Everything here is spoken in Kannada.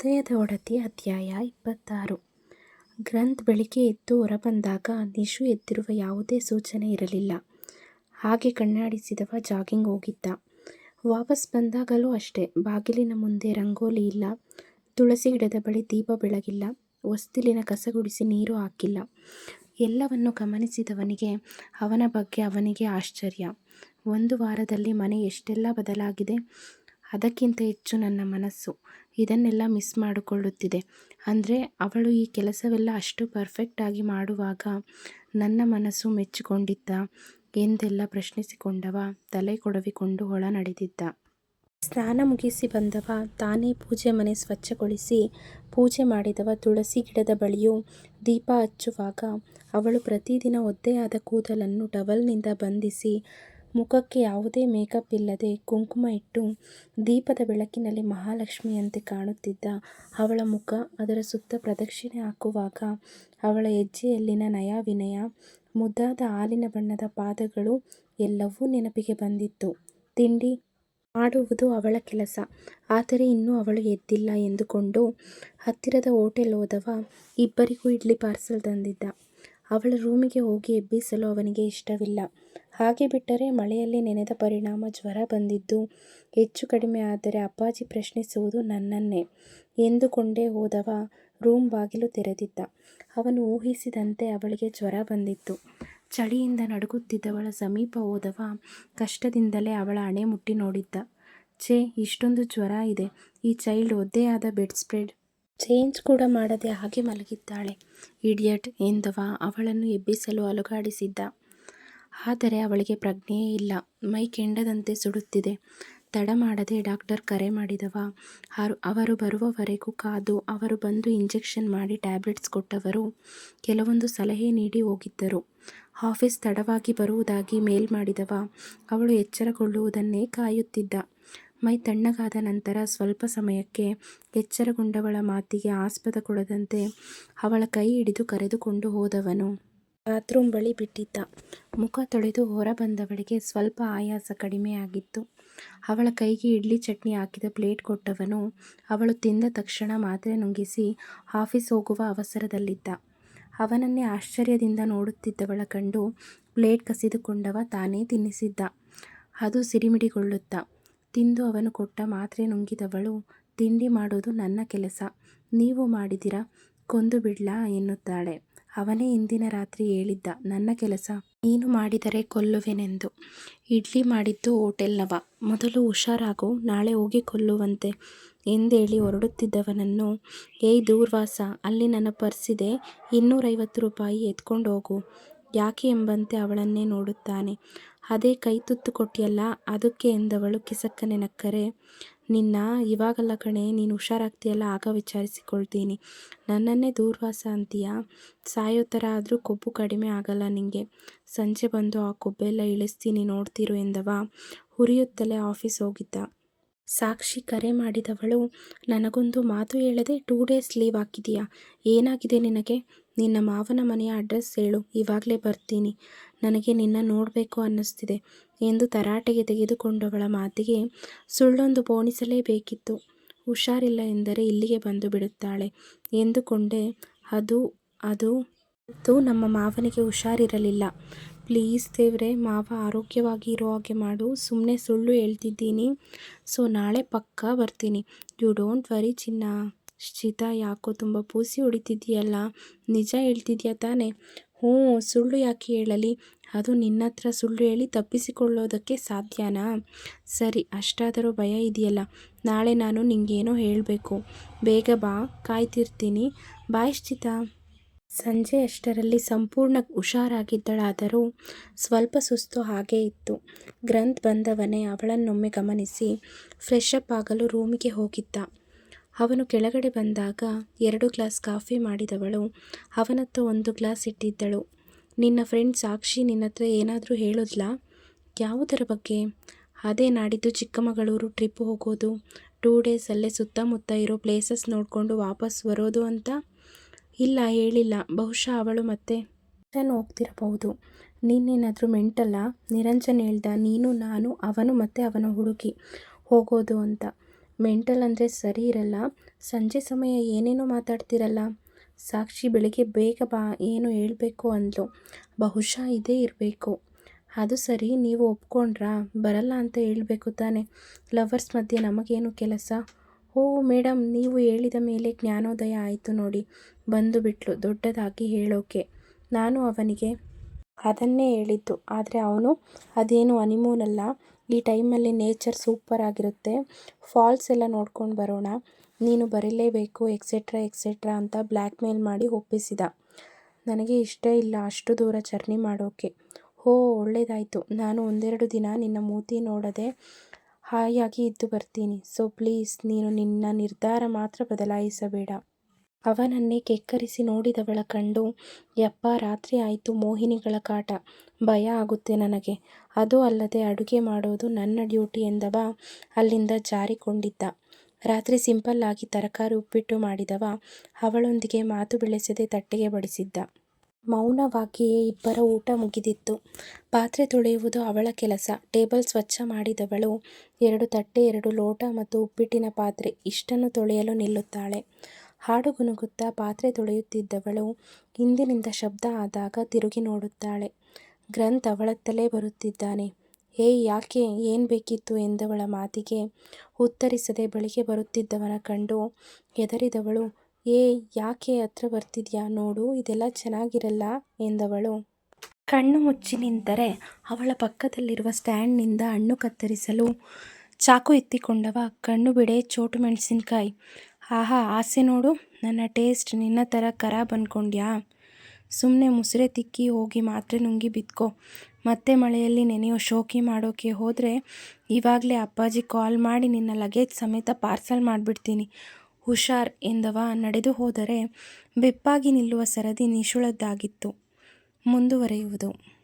ಹೃದಯದ ಒಡತಿ ಅಧ್ಯಾಯ ಇಪ್ಪತ್ತಾರು ಗ್ರಂಥ್ ಬೆಳಿಗ್ಗೆ ಎದ್ದು ಹೊರಬಂದಾಗ ನಿಶು ಎದ್ದಿರುವ ಯಾವುದೇ ಸೂಚನೆ ಇರಲಿಲ್ಲ. ಹಾಗೆ ಕಣ್ಣಾಡಿಸಿದವ ಜಾಗಿಂಗ್ ಹೋಗಿದ್ದ. ವಾಪಸ್ ಬಂದಾಗಲೂ ಅಷ್ಟೇ ಬಾಗಿಲಿನ ಮುಂದೆ ರಂಗೋಲಿ ಇಲ್ಲ, ತುಳಸಿ ಗಿಡದ ಬಳಿ ದೀಪ ಬೆಳಗಿಲ್ಲ, ಹೊಸ್ತಿಲಿನ ಕಸ ಗುಡಿಸಿ ನೀರು ಹಾಕಿಲ್ಲ. ಎಲ್ಲವನ್ನು ಗಮನಿಸಿದವನಿಗೆ ಅವನ ಬಗ್ಗೆ ಅವನಿಗೆ ಆಶ್ಚರ್ಯ. ಒಂದು ವಾರದಲ್ಲಿ ಮನೆ ಎಷ್ಟೆಲ್ಲ ಬದಲಾಗಿದೆ. ಅದಕ್ಕಿಂತ ಹೆಚ್ಚು ನನ್ನ ಮನಸ್ಸು ಇದನ್ನೆಲ್ಲ ಮಿಸ್ ಮಾಡಿಕೊಳ್ಳುತ್ತಿದೆ. ಅಂದರೆ ಅವಳು ಈ ಕೆಲಸವೆಲ್ಲ ಅಷ್ಟು ಪರ್ಫೆಕ್ಟಾಗಿ ಮಾಡುವಾಗ ನನ್ನ ಮನಸ್ಸು ಮೆಚ್ಚಿಕೊಂಡಿದ್ದ, ಎಂದೆಲ್ಲ ಪ್ರಶ್ನಿಸಿಕೊಂಡವ, ತಲೆ ಕೊಡವಿಕೊಂಡು ಒಳ ನಡೆದಿದ್ದ. ಸ್ನಾನ ಮುಗಿಸಿ ಬಂದವ, ತಾನೇ ಪೂಜೆ ಮನೆ ಸ್ವಚ್ಛಗೊಳಿಸಿ ಪೂಜೆ ಮಾಡಿದವ ತುಳಸಿ ಗಿಡದ ಬಳಿಯೂ ದೀಪ ಹಚ್ಚುವಾಗ ಅವಳು ಪ್ರತಿದಿನ ಒದ್ದೆಯಾದ ಕೂದಲನ್ನು ಟವಲ್ನಿಂದ ಬಂಧಿಸಿ ಮುಖಕ್ಕೆ ಯಾವುದೇ ಮೇಕಪ್ ಇಲ್ಲದೆ ಕುಂಕುಮ ಇಟ್ಟು ದೀಪದ ಬೆಳಕಿನಲ್ಲಿ ಮಹಾಲಕ್ಷ್ಮಿಯಂತೆ ಕಾಣುತ್ತಿದ್ದ ಅವಳ ಮುಖ ಅದರ ಸುತ್ತ ಪ್ರದಕ್ಷಿಣೆ ಹಾಕುವಾಗ ಅವಳ ಹೆಜ್ಜೆಯಲ್ಲಿನ ನಯ ವಿನಯ, ಮುದ್ದಾದ ಹಾಲಿನ ಬಣ್ಣದ ಪಾದಗಳು ಎಲ್ಲವೂ ನೆನಪಿಗೆ ಬಂದಿತ್ತು. ತಿಂಡಿ ಮಾಡುವುದು ಅವಳ ಕೆಲಸ. ಆದರೆ ಇನ್ನೂ ಅವಳು ಎದ್ದಿಲ್ಲ ಎಂದುಕೊಂಡು ಹತ್ತಿರದ ಹೋಟೆಲ್ ಹೋದವ ಇಬ್ಬರಿಗೂ ಇಡ್ಲಿ ಪಾರ್ಸಲ್ ತಂದಿದ್ದ. ಅವಳ ರೂಮಿಗೆ ಹೋಗಿ ಎಬ್ಬಿಸಲು ಅವನಿಗೆ ಇಷ್ಟವಿಲ್ಲ. ಹಾಗೆ ಬಿಟ್ಟರೆ ಮಳೆಯಲ್ಲಿ ನೆನೆದ ಪರಿಣಾಮ ಜ್ವರ ಬಂದಿದ್ದು ಹೆಚ್ಚು ಕಡಿಮೆ ಆದರೆ ಅಪ್ಪಾಜಿ ಪ್ರಶ್ನಿಸುವುದು ನನ್ನನ್ನೇ ಎಂದುಕೊಂಡೇ ಹೋದವ ರೂಮ್ ಬಾಗಿಲು ತೆರೆದಿದ್ದ. ಅವನು ಊಹಿಸಿದಂತೆ ಅವಳಿಗೆ ಜ್ವರ ಬಂದಿತ್ತು. ಚಳಿಯಿಂದ ನಡುಗುತ್ತಿದ್ದವಳ ಸಮೀಪ ಹೋದವ ಕಷ್ಟದಿಂದಲೇ ಅವಳ ಹಣೆ ಮುಟ್ಟಿ ನೋಡಿದ್ದ. ಛೇ, ಇಷ್ಟೊಂದು ಜ್ವರ ಇದೆ ಈ ಚೈಲ್ಡ್ ಒದ್ದೆಯಾದ ಬೆಡ್ ಸ್ಪ್ರೆಡ್ ಚೇಂಜ್ ಕೂಡ ಮಾಡದೆ ಹಾಗೆ ಮಲಗಿದ್ದಾಳೆ ಇಡಿಯಟ್ ಎಂದವ ಅವಳನ್ನು ಎಬ್ಬಿಸಲು ಅಲುಗಾಡಿಸಿದ್ದ. ಆದರೆ ಅವಳಿಗೆ ಪ್ರಜ್ಞೆಯೇ ಇಲ್ಲ. ಮೈ ಕೆಂಡದಂತೆ ಸುಡುತ್ತಿದೆ. ತಡ ಮಾಡದೆ ಡಾಕ್ಟರ್ ಕರೆ ಮಾಡಿದವ ಅವರು ಬರುವವರೆಗೂ ಕಾದು, ಅವರು ಬಂದು ಇಂಜೆಕ್ಷನ್ ಮಾಡಿ ಟ್ಯಾಬ್ಲೆಟ್ಸ್ ಕೊಟ್ಟವರು ಕೆಲವೊಂದು ಸಲಹೆ ನೀಡಿ ಹೋಗಿದ್ದರು. ಆಫೀಸ್ ತಡವಾಗಿ ಬರುವುದಾಗಿ ಮೇಲ್ ಮಾಡಿದವ ಅವಳು ಎಚ್ಚರಗೊಳ್ಳುವುದನ್ನೇ ಕಾಯುತ್ತಿದ್ದ. ಮೈ ತಣ್ಣಗಾದ ನಂತರ ಸ್ವಲ್ಪ ಸಮಯಕ್ಕೆ ಎಚ್ಚರಗೊಂಡವಳ ಮಾತಿಗೆ ಆಸ್ಪದ ಕೊಡದಂತೆ ಅವಳ ಕೈ ಹಿಡಿದು ಕರೆದುಕೊಂಡು ಹೋದವನು ಬಾತ್ರೂಮ್ ಬಳಿ ಬಿಟ್ಟಿದ್ದ. ಮುಖ ತೊಳೆದು ಹೊರ ಬಂದವಳಿಗೆ ಸ್ವಲ್ಪ ಆಯಾಸ ಕಡಿಮೆಯಾಗಿತ್ತು. ಅವಳ ಕೈಗೆ ಇಡ್ಲಿ ಚಟ್ನಿ ಹಾಕಿದ ಪ್ಲೇಟ್ ಕೊಟ್ಟವನು ಅವಳು ತಿಂದ ತಕ್ಷಣ ಮಾತ್ರೆ ನುಂಗಿಸಿ ಆಫೀಸ್ ಹೋಗುವ ಅವಸರದಲ್ಲಿದ್ದ. ಅವನನ್ನೇ ಆಶ್ಚರ್ಯದಿಂದ ನೋಡುತ್ತಿದ್ದವಳ ಕಂಡು ಪ್ಲೇಟ್ ಕಸಿದುಕೊಂಡವ ತಾನೇ ತಿನ್ನಿಸಿದ್ದ. ಅದು ಸಿರಿಮಿಡಿಗೊಳ್ಳುತ್ತ ತಿಂದು ಅವನು ಕೊಟ್ಟ ಮಾತ್ರೆ ನುಂಗಿದವಳು ತಿಂಡಿ ಮಾಡೋದು ನನ್ನ ಕೆಲಸ. ನೀವು ಮಾಡಿದಿರ, ಕೊಂದು ಬಿಡ್ಲಾ ಎನ್ನುತ್ತಾಳೆ. ಅವನೇ ಇಂದಿನ ರಾತ್ರಿ ಹೇಳಿದ್ದ, ನನ್ನ ಕೆಲಸ ನೀನು ಮಾಡಿದರೆ ಕೊಲ್ಲುವೆನೆಂದು. ಇಡ್ಲಿ ಮಾಡಿದ್ದು ಹೋಟೆಲ್ನವ. ಮೊದಲು ಹುಷಾರಾಗು, ನಾಳೆ ಹೋಗಿ ಕೊಲ್ಲುವಂತೆ ಎಂದೇಳಿ ಹೊರಡುತ್ತಿದ್ದವನನ್ನು ಏಯ್ ದೂರ್ವಾಸ, ಅಲ್ಲಿ ನನ್ನ ಪರ್ಸಿದೆ ಇನ್ನೂರೈವತ್ತು ರೂಪಾಯಿ ಎತ್ಕೊಂಡು ಹೋಗು ಯಾಕೆ ಎಂಬಂತೆ ಅವಳನ್ನೇ ನೋಡುತ್ತಾನೆ. ಅದೇ ಕೈ ತುತ್ತು ಕೊಟ್ಟಿಯಲ್ಲ, ಅದಕ್ಕೆ ಎಂದವಳು ಕಿಸಕ್ಕನೆ ನಕ್ಕರೆ ನಿನ್ನ ಇವಾಗಲ್ಲ ಕಣೆ, ನೀನು ಹುಷಾರಾಗ್ತೀಯಲ್ಲ, ಆಗ ವಿಚಾರಿಸಿಕೊಳ್ತೀನಿ. ನನ್ನನ್ನೇ ದೂರ್ವಾಸ ಅಂತೀಯಾ ಸಾಯೋ ಥರ ಆದರೂ ಕೊಬ್ಬು ಕಡಿಮೆ ಆಗಲ್ಲ ನಿನಗೆ ಸಂಜೆ ಬಂದು ಆ ಕೊಬ್ಬೆಲ್ಲ ಇಳಿಸ್ತೀನಿ, ನೋಡ್ತಿರು ಎಂದವ ಹುರಿಯುತ್ತಲೇ ಆಫೀಸ್ ಹೋಗಿದ್ದ. ಸಾಕ್ಷಿ ಕರೆ ಮಾಡಿದವಳು, ನನಗೊಂದು ಮಾತು ಹೇಳದೆ ಟೂ ಡೇಸ್ ಲೀವ್ ಹಾಕಿದೀಯಾ ಏನಾಗಿದೆ ನಿನಗೆ ನಿನ್ನ ಮಾವನ ಮನೆಯ ಅಡ್ರೆಸ್ ಹೇಳು, ಇವಾಗಲೇ ಬರ್ತೀನಿ. ನನಗೆ ನಿನ್ನ ನೋಡಬೇಕು ಅನ್ನಿಸ್ತಿದೆ ಎಂದು ತರಾಟೆಗೆ ತೆಗೆದುಕೊಂಡವಳ ಮಾತಿಗೆ ಸುಳ್ಳೊಂದು ಪೋಣಿಸಲೇಬೇಕಿತ್ತು. ಹುಷಾರಿಲ್ಲ ಎಂದರೆ ಇಲ್ಲಿಗೆ ಬಂದು ಬಿಡುತ್ತಾಳೆ ಎಂದುಕೊಂಡೆ. ಅದು ಅದು. ಮತ್ತು ನಮ್ಮ ಮಾವನಿಗೆ ಹುಷಾರಿರಲಿಲ್ಲ. ಪ್ಲೀಸ್ ದೇವ್ರೆ, ಮಾವ ಆರೋಗ್ಯವಾಗಿ ಇರೋ ಹಾಗೆ ಮಾಡು. ಸುಮ್ಮನೆ ಸುಳ್ಳು ಹೇಳ್ತಿದ್ದೀನಿ. ಸೊ, ನಾಳೆ ಪಕ್ಕಾ ಬರ್ತೀನಿ. ಯು ಡೋಂಟ್ ವರಿ ಚಿನ್ನ. ಶೀತ ಯಾಕೋ ತುಂಬ ಪೂಸಿ ಹೊಡಿತಿದ್ದೀಯಲ್ಲ. ನಿಜ ಹೇಳ್ತಿದ್ಯಾ ತಾನೇ? ಹೂಂ ಸುಳ್ಳು ಯಾಕೆ ಹೇಳಲಿ? ಅದು ನಿನ್ನತ್ರ ಸುಳ್ಳು ಹೇಳಿ ತಪ್ಪಿಸಿಕೊಳ್ಳೋದಕ್ಕೆ ಸಾಧ್ಯನಾ? ಸರಿ, ಅಷ್ಟಾದರೂ ಭಯ ಇದೆಯಲ್ಲ. ನಾಳೆ ನಾನು ನಿಂಗೇನೋ ಹೇಳಬೇಕು. ಬೇಗ ಬಾ, ಕಾಯ್ತಿರ್ತೀನಿ. ಬಾಯಿಶ್ಚಿತ ಸಂಜೆ ಅಷ್ಟರಲ್ಲಿ ಸಂಪೂರ್ಣ ಹುಷಾರಾಗಿದ್ದಳಾದರೂ ಸ್ವಲ್ಪ ಸುಸ್ತು ಹಾಗೇ ಇತ್ತು. ಗ್ರಂಥ್ ಬಂದವನೇ ಅವಳನ್ನೊಮ್ಮೆ ಗಮನಿಸಿ, ಫ್ರೆಶ್ ಅಪ್ ಆಗಲು ರೂಮಿಗೆ ಹೋಗಿದ್ದ. ಅವನು ಕೆಳಗಡೆ ಬಂದಾಗ ಎರಡು ಗ್ಲಾಸ್ ಕಾಫಿ ಮಾಡಿದವಳು ಅವನತ್ತ ಒಂದು ಗ್ಲಾಸ್ ಇಟ್ಟಿದ್ದಳು. ನಿನ್ನ ಫ್ರೆಂಡ್ ಸಾಕ್ಷಿ ನಿನ್ನತ್ರ ಏನಾದರೂ ಹೇಳಿದ್ಲಾ ಯಾವುದರ ಬಗ್ಗೆ? ಅದೇ ನಾಡಿದ್ದು ಚಿಕ್ಕಮಗಳೂರು ಟ್ರಿಪ್ ಹೋಗೋದು, ಟೂ ಡೇಸ್ ಅಲ್ಲೇ ಸುತ್ತಮುತ್ತ ಇರೋ ಪ್ಲೇಸಸ್ ನೋಡಿಕೊಂಡು ವಾಪಸ್ ಬರೋದು ಅಂತ. ಇಲ್ಲ ಹೇಳಿಲ್ಲ ಬಹುಶಃ ಅವಳು ಮತ್ತೆ ನಾನು ಹೋಗ್ತಿರಬಹುದು. ನೀನೇನಾದರೂ ಮೆಂಟಲ್ಲ ನಿರಂಜನ್ ಹೇಳ್ದ ನೀನು ನಾನು ಅವನು ಮತ್ತೆ ಅವನ ಹುಡುಗಿ ಹೋಗೋದು ಅಂತ. ಮೆಂಟಲ್ ಅಂದರೆ ಸರಿ ಇರಲ್ಲ. ಸಂಜೆ ಸಮಯ ಏನೇನೋ ಮಾತಾಡ್ತಿರಲ್ಲ. ಸಾಕ್ಷಿ ಬೆಳಿಗ್ಗೆ ಬೇಗ ಬಾ, ಏನು ಹೇಳಬೇಕು ಅಂದಳು ಬಹುಶಃ ಇದೇ ಇರಬೇಕು. ಅದು ಸರಿ, ನೀವು ಒಪ್ಕೊಂಡ್ರಾ? ಬರಲ್ಲ ಅಂತ ಹೇಳಬೇಕು ತಾನೆ. ಲವರ್ಸ್ ಮಧ್ಯೆ ನಮಗೇನು ಕೆಲಸ? ಓ ಮೇಡಮ್ ನೀವು ಹೇಳಿದ ಮೇಲೆ ಜ್ಞಾನೋದಯ ಆಯಿತು ನೋಡಿ. ಬಂದು ಬಿಟ್ಲು, ದೊಡ್ಡದಾಗಿ ಹೇಳೋಕೆ. ನಾನು ಅವನಿಗೆ ಅದನ್ನೇ ಹೇಳಿದ್ದು. ಆದರೆ ಅವನು ಅದೇನು ಹನಿಮೂನಲ್ಲ ಈ ಟೈಮಲ್ಲಿ ನೇಚರ್ ಸೂಪರ್ ಆಗಿರುತ್ತೆ. ಫಾಲ್ಸ್ ಎಲ್ಲ ನೋಡ್ಕೊಂಡು ಬರೋಣ. ನೀನು ಬರಲೇಬೇಕು, ಎಕ್ಸೆಟ್ರಾ ಎಕ್ಸೆಟ್ರಾ ಅಂತ ಬ್ಲ್ಯಾಕ್ ಮೇಲ್ ಮಾಡಿ ಒಪ್ಪಿಸಿದ. ನನಗೆ ಇಷ್ಟ ಇಲ್ಲ ಅಷ್ಟು ದೂರ ಜರ್ನಿ ಮಾಡೋಕ್ಕೆ ಓ ಒಳ್ಳೇದಾಯಿತು. ನಾನು ಒಂದೆರಡು ದಿನ ನಿನ್ನ ಮೂತಿ ನೋಡದೆ ಹಾಯಾಗಿ ಇದ್ದು ಬರ್ತೀನಿ. ಸೊ ಪ್ಲೀಸ್ ನೀನು ನಿನ್ನ ನಿರ್ಧಾರ ಮಾತ್ರ ಬದಲಾಯಿಸಬೇಡ. ಅವನನ್ನೇ ಕೆಕ್ಕರಿಸಿ ನೋಡಿದವಳ ಕಂಡು, ಯಪ್ಪ, ರಾತ್ರಿ ಆಯಿತು ಮೋಹಿನಿಗಳ ಕಾಟ. ಭಯ ಆಗುತ್ತೆ ನನಗೆ. ಅದು ಅಲ್ಲದೆ ಅಡುಗೆ ಮಾಡೋದು ನನ್ನ ಡ್ಯೂಟಿ ಎಂದವ ಅಲ್ಲಿಂದ ಜಾರಿಕೊಂಡಿದ್ದ. ರಾತ್ರಿ ಸಿಂಪಲ್ ಆಗಿ ತರಕಾರಿ ಉಪ್ಪಿಟ್ಟು ಮಾಡಿದವ ಅವಳೊಂದಿಗೆ ಮಾತು ಬೆಳೆಸದೆ ತಟ್ಟೆಗೆ ಬಡಿಸಿದ್ದ. ಮೌನವಾಗಿಯೇ ಇಬ್ಬರ ಊಟ ಮುಗಿದಿತ್ತು. ಪಾತ್ರೆ ತೊಳೆಯುವುದು ಅವಳ ಕೆಲಸ. ಟೇಬಲ್ ಸ್ವಚ್ಛ ಮಾಡಿದವಳು ಎರಡು ತಟ್ಟೆ, ಎರಡು ಲೋಟ ಮತ್ತು ಉಪ್ಪಿಟ್ಟಿನ ಪಾತ್ರೆ. ಇಷ್ಟನ್ನು ತೊಳೆಯಲು ನಿಲ್ಲುತ್ತಾಳೆ. ಹಾಡು ಗುನುಗುತ್ತಾ ಪಾತ್ರೆ ತೊಳೆಯುತ್ತಿದ್ದವಳು ಹಿಂದಿನಿಂದ ಶಬ್ದ ಆದಾಗ ತಿರುಗಿ ನೋಡುತ್ತಾಳೆ. ಗ್ರಂಥ್ ಅವಳತ್ತಲೇ ಬರುತ್ತಿದ್ದಾನೆ. ಏಯ್ ಯಾಕೆ ಏನು ಬೇಕಿತ್ತು ಎಂದವಳ ಮಾತಿಗೆ ಉತ್ತರಿಸದೆ ಬಳಿಗೆ ಬರುತ್ತಿದ್ದವನ ಕಂಡು ಹೆದರಿದವಳು, ಏ, ಯಾಕೆ ಹತ್ರ ಬರ್ತಿದ್ಯಾ ನೋಡು, ಇದೆಲ್ಲ ಚೆನ್ನಾಗಿರಲ್ಲ ಎಂದವಳು. ಕಣ್ಣು ಮುಚ್ಚಿ ನಿಂತರೆ ಅವಳ ಪಕ್ಕದಲ್ಲಿರುವ ಸ್ಟ್ಯಾಂಡ್ನಿಂದ ಹಣ್ಣು ಕತ್ತರಿಸಲು ಚಾಕು ಎತ್ತಿಕೊಂಡವ ಕಣ್ಣು ಬಿಡೆ ಚೋಟು ಮೆಣಸಿನ್ಕಾಯಿ. ಆಹಾ, ಆಸೆ ನೋಡು. ನನ್ನ ಟೇಸ್ಟ್ ನಿನ್ನ ಥರ ಖರಾಬ್ ಅಂದ್ಕೊಂಡ್ಯಾ ಸುಮ್ಮನೆ ಮುಸುರೆ ತಿಕ್ಕಿ ಹೋಗಿ ಮಾತ್ರೆ ನುಂಗಿ ಬಿತ್ಕೋ. ಮತ್ತೆ ಮಳೆಯಲ್ಲಿ ನೆನೆಯೋ ಶೋಕಿ ಮಾಡೋಕೆ ಹೋದರೆ ಇವಾಗಲೇ ಅಪ್ಪಾಜಿ ಕಾಲ್ ಮಾಡಿ ನಿನ್ನ ಲಗೇಜ್ ಸಮೇತ ಪಾರ್ಸಲ್ ಮಾಡಿಬಿಡ್ತೀನಿ. ಹುಷಾರ್ ಎಂದವ. ನಡೆದು ಹೋದರೆ ಬೆಪ್ಪಾಗಿ ನಿಲ್ಲುವ ಸರದಿ ನಿಶುಳದ್ದಾಗಿತ್ತು. ಮುಂದುವರೆಯುವುದು.